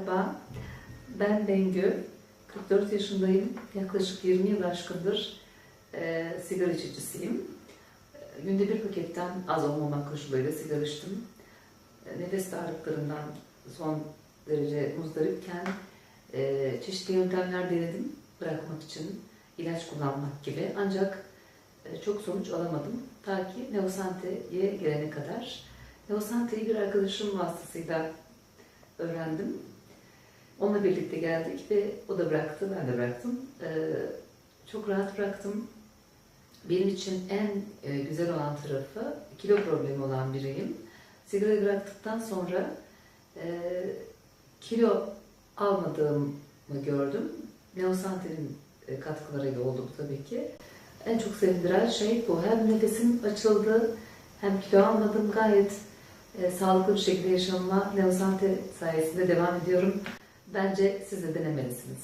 Merhaba, ben Bengü. 44 yaşındayım. Yaklaşık 20 yıl aşkındır e, sigara içicisiyim. E, Günde bir paketten az olmamak koşuluyla sigara içtim. E, nefes darlıklarından son derece muzdaripken e, çeşitli yöntemler denedim bırakmak için. ilaç kullanmak gibi. Ancak e, çok sonuç alamadım. Ta ki Neosante'ye gelene kadar. Neosante'yi bir arkadaşım vasıtasıyla öğrendim. Onunla birlikte geldik ve o da bıraktı, ben de bıraktım. Ee, çok rahat bıraktım. Benim için en e, güzel olan tarafı kilo problemi olan biriyim. Sigara bıraktıktan sonra e, kilo almadığımı gördüm. Neosante'nin e, katkılarıyla oldu tabii ki. En çok sevindiren şey bu. Hem nefesim açıldı, hem kilo almadım. Gayet e, sağlıklı bir şekilde yaşamıma Neosante sayesinde devam ediyorum. Bence siz de denemelisiniz.